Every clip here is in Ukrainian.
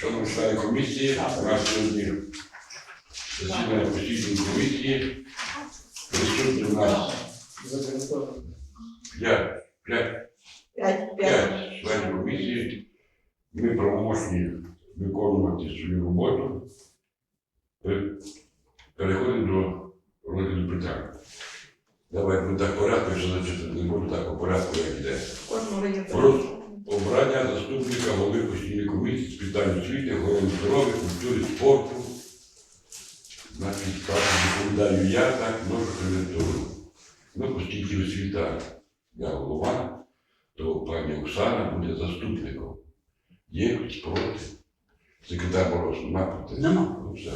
Шановні члени комісії, у нас сьогодні засідання постійної комісії. Присутні у нас п'ять, п'ять, П'ять, п'ять. п'ять членів комісії. Ми правомочні виконувати свою роботу. Пе- Переходимо до розгляду питань. Давай ми так порядку, якщо зачитати, не буду так по порядку, як йде. Кожного Про обрання заступника голови постійної комісії з питань освіти, охорони здоров'я, культури, спорту. Значить, так, доповідаю я, так, можу коментую. Ну, освіта, я голова, то пані Оксана буде заступником. Є хтось проти? Секретар Мороз, нема проти? Нема. Ну, все.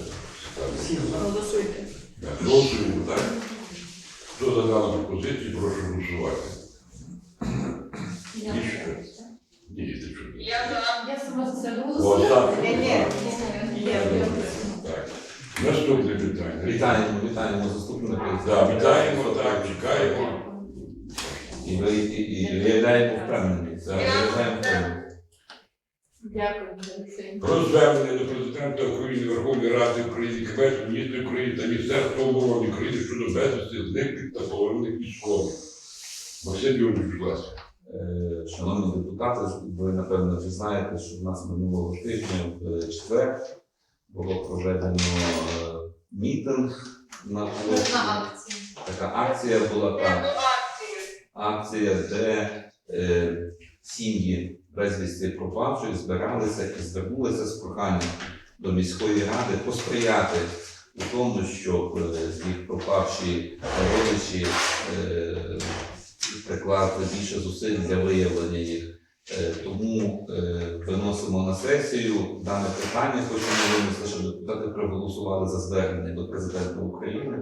Голосуйте. Так, Голосуємо, так? Хто за дану пропозицію, прошу голосувати. Я Ні, що? Ні, ти чого? Я сама за О, голосую. Ні, ні. Так. Наступне питання. Вітаємо, вітаємо заступника. Так, вітаємо, так, чекаємо. І, ви- і, і виявляємо впевненість. Виявляємо впевненість. Дякую, Олексій. Про звернення до президента України, Верховної Ради України, Кабінету міністрів України та Міністерства оборони України щодо безвісти зниклих та полонених військових. Максим Юрійович, будь ласка. Е, Шановні депутати, ви напевно вже знаєте, що в нас минулого тижня в четвер було проведено е, мітинг на площі. Така акція була там. Акція, де е, сім'ї безвісти пропавших збиралися і звернулися з проханням до міської ради посприяти у тому, щоб е, їх пропавші родичі е, приклали більше зусиль для виявлення їх. Е, Тому е, виносимо на сесію дане питання. Хочемо винести, щоб депутати проголосували за звернення до президента України,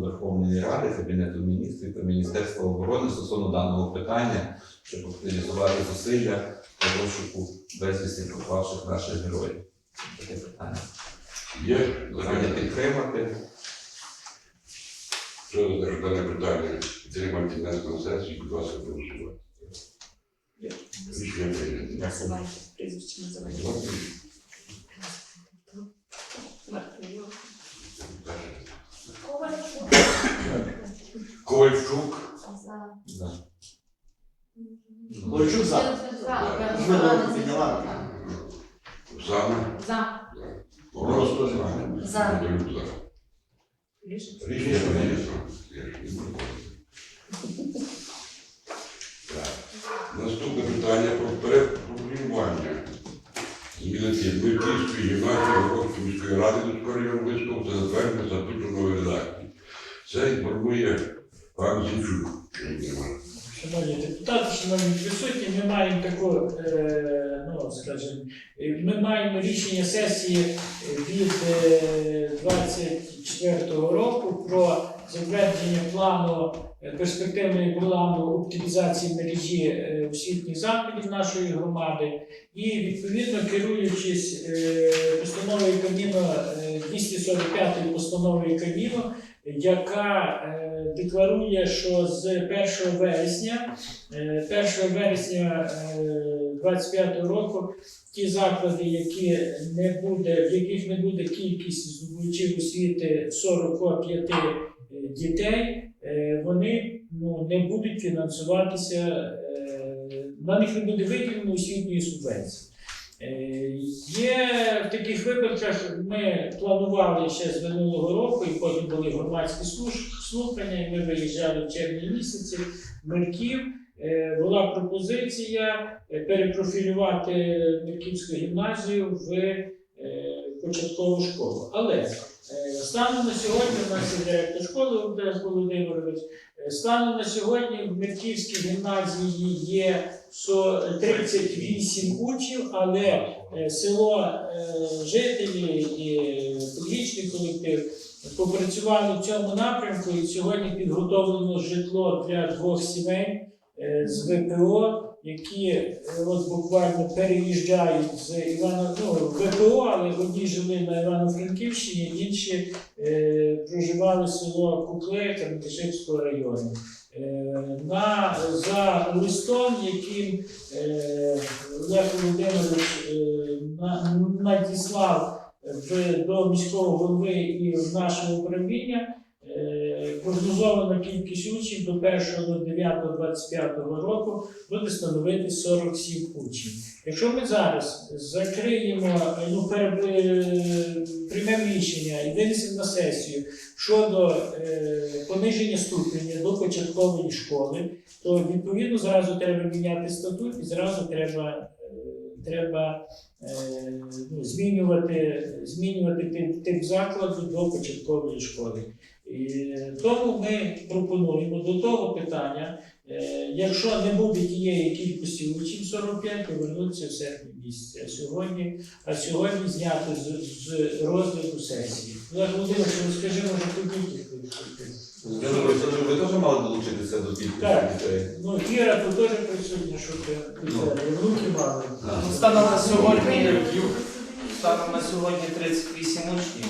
Верховної Ради, Кабінету міністрів та Міністерства оборони стосовно даного питання, щоб активізувати зусилля по розшуку безвісті пропавших наших героїв. Таке питання. Є Питання підтримати. Що за дане питання підтримати нас на сесії, будь ласка, проголосувати. Рішення прийнято. Прізвище називайте. Ковальчук. За. Да. Ковальчук за. За. Ви руку підняла. Саме. За. Мороз теж за. За. За. Рішення. Рішення прийнято. Наступне питання про перепрофілювання. Змінити Дмитрівської гімназії Городської міської ради до району висновку та затвердження статуту нової редакції. Це інформує пан Зінчук. Шановні депутати, шановні присутні, ми маємо таку, е, ну скажімо, е, ми маємо рішення сесії е, від е, 24-го року про затвердження плану перспективної плану оптимізації мережі освітніх закладів нашої громади. І відповідно керуючись постановою Кабміну, е, 245 постановою Кабміну, яка е, декларує, що з 1 вересня, е, 1 вересня е, 25 року ті заклади, які не буде, в яких не буде кількість здобувачів освіти 45 дітей, е, вони ну, не будуть фінансуватися, е, на них не буде виділено освітньої субвенції. Е, Є в таких випадках, ми планували ще з минулого року, і потім були громадські слухання, і ми виїжджали в червні місяці в Мирків. Е, Була пропозиція е, перепрофілювати Мирківську гімназію в початкову школу. Але станом на сьогодні у нас є директор школи Олег Володимирович. Станом на сьогодні в Мирківській гімназії є со- 38 учнів, але е, село е, жителі і педагогічний колектив попрацювали в цьому напрямку. І сьогодні підготовлено житло для двох сімей з ВПО, які е, от буквально переїжджають з Івано, ну, ВПО, але одні жили на Івано-Франківщині, інші е, проживали село Кукле Кам'яншипського району. Е, на, за листом, яким е, Володимирович е, на, надіслав до міського голови і в наше управління е, прогнозована кількість учнів до 1.09.25 року буде становити 47 учнів. Якщо ми зараз закриємо, ну, е, приймемо рішення і винесемо на сесію щодо е, пониження ступеня до початкової школи, то відповідно зразу треба міняти статут і зразу треба, е, треба е, ну, змінювати, змінювати тип, тип закладу до початкової школи. І тому ми пропонуємо до того питання, е, якщо не буде тієї кількості учнів 45, повернутися в серпні місяці. А сьогодні, а сьогодні зняти з, з розгляду сесії. Олег Володимирович, розкажи, може, тобі Скажи, ви теж мали долучитися до кількості Так. Ну, Іра, тут теж присутня, що ти руки мали. Станом на сьогодні, станом на сьогодні 38 учнів,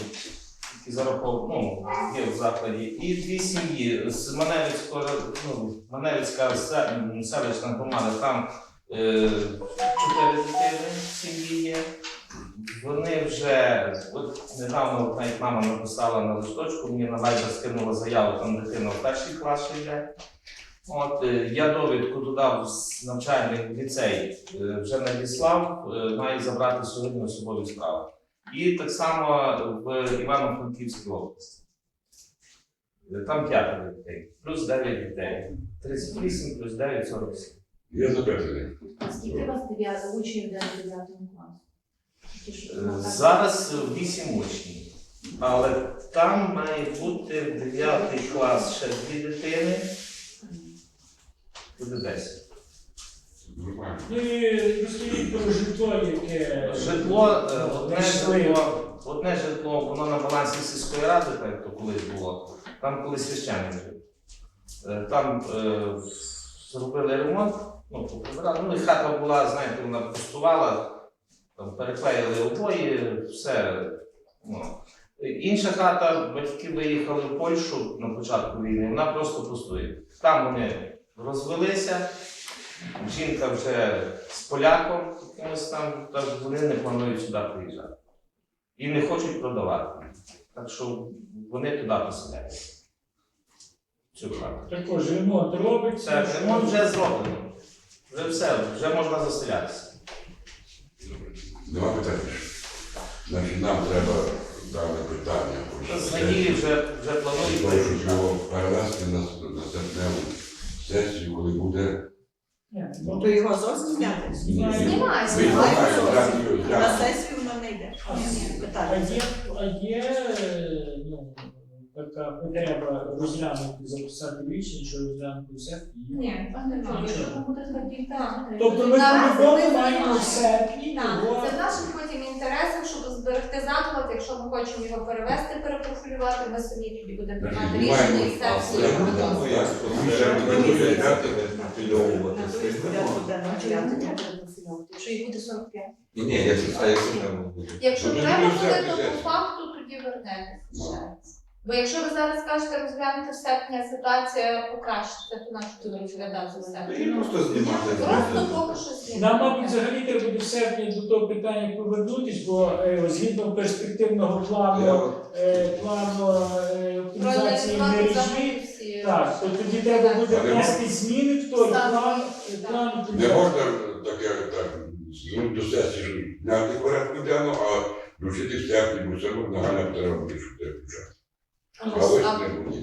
які зараховують, ну, є в закладі, і дві сім'ї з Маневицького, ну, Маневицька селищна громада, там е, чотири дитини сім'ї є. Вони вже, от недавно навіть мама написала на листочку, мені на лайбер скинула заяву, там дитина в перший клас йде. От е, я довідку додав з навчальний ліцей, е, вже надіслав, е, має забрати сьогодні особові справи. І так само в Івано-Франківській області. Е, Там п'ятеро дітей, плюс 9 дітей. 38 плюс 9 47. Є запитання? А скільки у вас дев'яти учнів йде до 9 класу? Зараз 8 учнів. Але там має бути 9 клас ще дві дитини, буде 10. Ну і розкажіть про житло, яке Житло, е, одне житло, одне житло, воно на балансі сільської ради, так як то колись було. Там колись священник жив. Е, Там е, зробили ремонт, ну, поприбирали. Ну, і хата була, знаєте, вона пустувала, там переклеїли обої, все. Ну. Інша хата, батьки виїхали в Польщу на початку війни, вона просто пустує. Там вони розвелися, жінка вже з поляком якимось там, тож вони не планують сюди приїжджати. І не хочуть продавати. Так що вони туди поселяються. Цю хату. також ремонт робиться. Це ремонт вже зроблено. Вже все, вже можна заселятися. Два питання. Значить, нам треба дане питання. Та З неділі вже, вже планують. Прошу його перевести на, на серпневу сесію, коли буде. Ну то його зовсім зняти. знімає. Знімай, знімай. На сесію воно не йде. А є, а є е, ну, така потреба розглянути, записати рішення, що розглянути все. Ні, А не знаю, якщо буде ходити, Так. Тобто ми по-любому маємо в знімаємо. серпні Так, це в наших потім інтересах, щоб зберегти заклад, якщо ми хочемо його перевести, перепрофілювати, ми самі тоді будемо приймати рішення і все Я всі. не знаю, Ну, як, Ми ще не будемо тим. порядку денного порядку. Якщо їх буде 45. Ні, ні, якщо а якщо треба буде. Якщо Ну, треба тоді буде, то по факту тоді вернетеся ще. Бо якщо ви зараз скажете розглянути в серпні, а ситуація покращиться, то нащо тоді розглядати в серпні? Просто знімати. Просто поки що Нам, мабуть, знімати. взагалі треба буде в серпні до того питання повернутись, бо е, згідно перспективного плану, Я- е, плану е, оптимізації Проаналізувати мережі. Так, то тоді треба буде Але внести зміни в той Так. план, Так. план Не можна таке так звернути до сесії, зняти порядку денного, а включити в серпні, бо все одно нагальна потреба буде, щоб це включати. А, А ось а, не буде.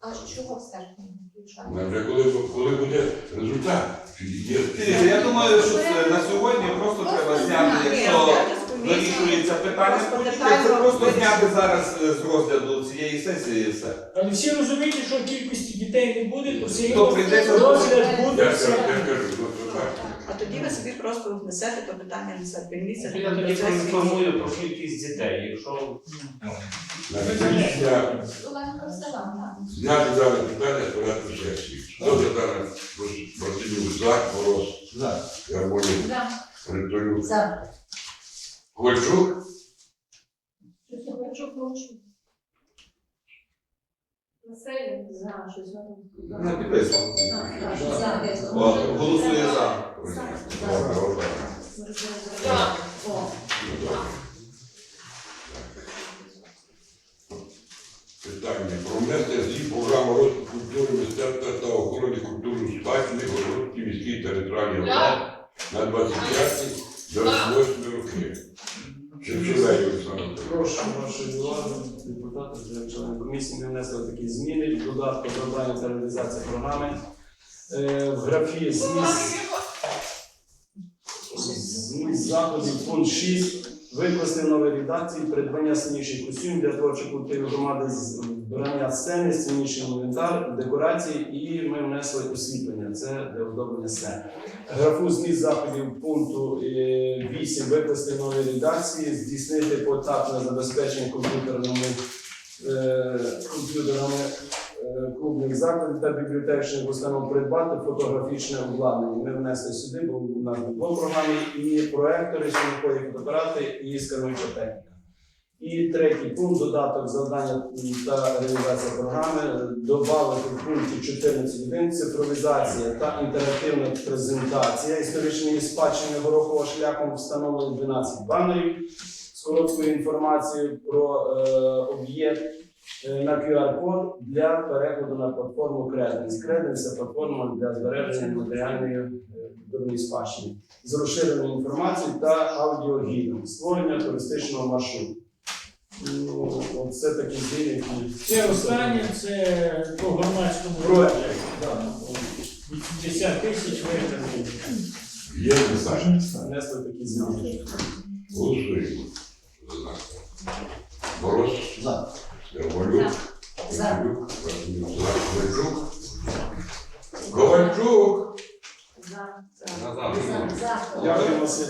а чого в серпні не включати? Ну, Вже коли, коли буде результат, чи є Ні, Я думаю, що це на сьогодні просто треба зняти, якщо вирішується питання, політики, це просто зняти зараз е, з розгляду цієї сесії і все. Але всі розуміють, що кількості дітей не буде, то все То прийдеться розгляд буде. А тоді ви собі просто внесете то питання на місяць. Я тоді проінформую про кількість дітей. Якщо ну, Оленка зняти дане питання порядку сесії. Хто за дане процедуру за, Мороз, За. Ярмолін, За. Там. Не підписано. За. За. О, Голосує за. Добре, добре. Ну. Питання про внесення змін програми розвитку культури, мистецтва та охорони культурної спадщини Городській міській територіальній громаді на 25-28 роки. Прошу вашої уваги, депутати, та члени комісії, не внесли такі зміни. В додатку завдання та реалізація програми. Е, В графі зміст, зміст заходів пункт 6 викласти в новій редакції придбання сценічних костюмів для творчих колективів громади з вбирання сцени, сценічний інвентар, декорації і ми внесли освітлення. Це для оздоблення сцени. Графу зміст заходів пункту е, 8 викласти в новій редакції, здійснити поетапне забезпечення комп'ютерними е, комп'ютерами е, клубних закладів та бібліотечних установ придбати фотографічне обладнання. Ми внесли сюди, бо у нас було програмі і проектори, сьогодні фотоапарати, і скануюча техніка. І третій пункт додаток завдання та реалізація програми додати в пункті 14.1 цифровізація та інтерактивна презентація історичної спадщини горохового шляхом встановлено 12 банерів з короткою інформацією про е, об'єкт на QR-код для переходу на платформу Credence. Credence – це платформа для збереження матеріальної е, культурної спадщини з розширеною інформацією та аудіогідом, створення туристичного маршруту. Ну, оце такі зміни, які Це останнє, це по громадському Проект. Да. 80 тисяч витратили. Є внесли такі зміни. Голосуємо. Мороз. За. Ярмолюк. За. Ковальчук. Ковальчук. Ковальчук. Дякую, Василь.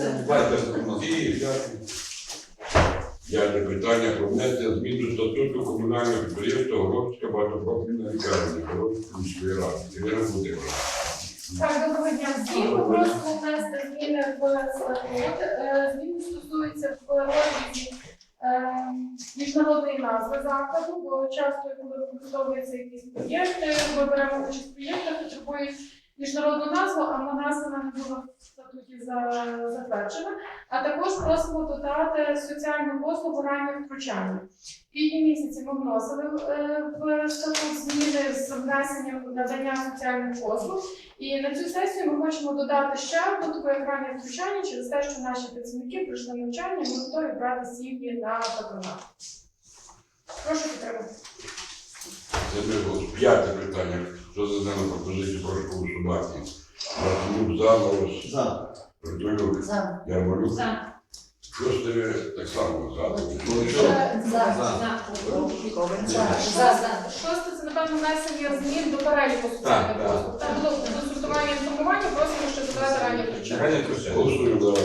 П'яте питання про внесення змін до статуту комунального підприємства Горобська багатопрофільна лікарня Горобської міської ради. Ірина. Так, доброго дня всім. Ми просимо внести зміни в статут. Е, Зміни стосуються в розрізі е, міжнародної назви закладу, бо часто, коли використовуються якісь проєкти, ми беремо участь в проєктах, потребують міжнародну назву, а вона не була в статуті затверджена. А також просимо додати соціальну послугу раннє втручання. Квітні місяці ми вносили е, в статут зміни з внесенням надання соціальних послуг. І на цю сесію ми хочемо додати ще одну таку раннє втручання через те, що наші працівники пройшли навчання, ми готові брати сім'ї на патронат. Прошу підтримати. П'яте питання. Що за дану пропозицію прошу голосувати? Мартинюк за, Мороз. За. Притулюк. За. Ярмолюк. За. Шосте так само за. За. За. За. За. Шосте це напевно внесення змін до переліку соціальних Так, так. послуг. Там було до сортування інформування, просимо ще додати раннє втручання. Чекання кричать. Голосуємо за.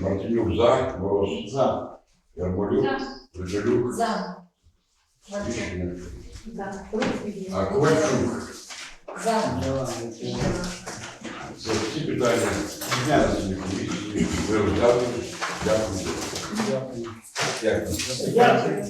Мартинюк за, Мороз. За. Ярмолюк. Притулюк. За. Рішення. За. А Ковальчук. За. Це всі питання внесені комісії. Ви розглянули. Дякую. Дякую. Дякую.